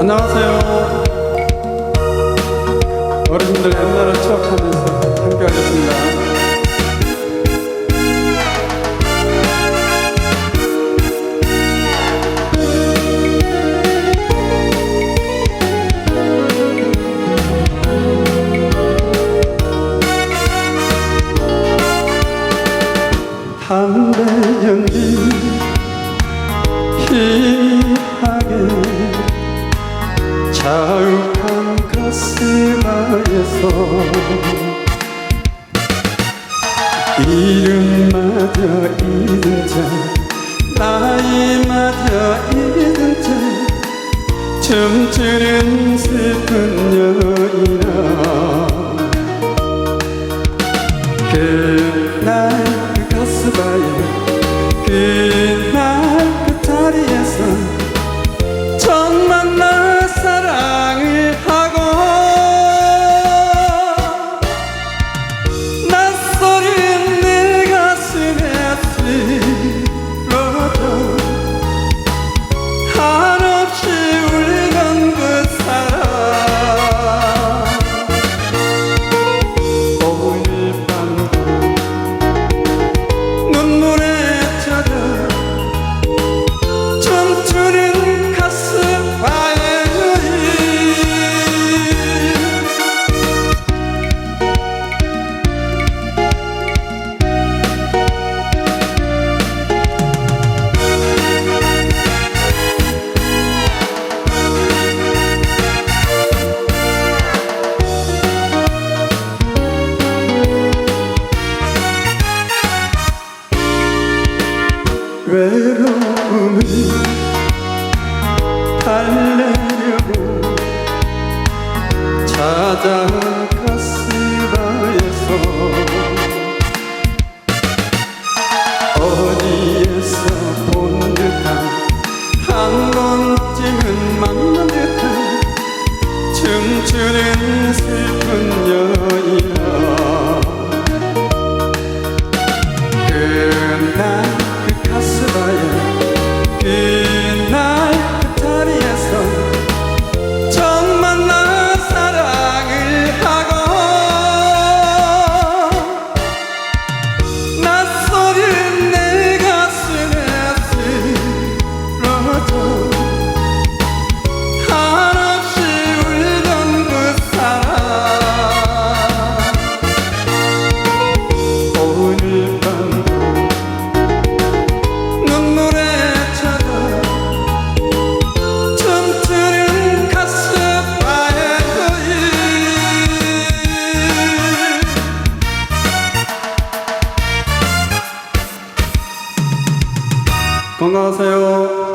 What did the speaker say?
안녕하세요. 어르신들 옛날을 추억하면서 함께 하겠습니다. 담배 연기 희미하게 자욱한 가슴아에서 이름마저 잊은 채 나이마저 잊은 채 춤추는 슬픈 여 외로움을 달래려고 찾아갔으바에서 어디에서 건강하세요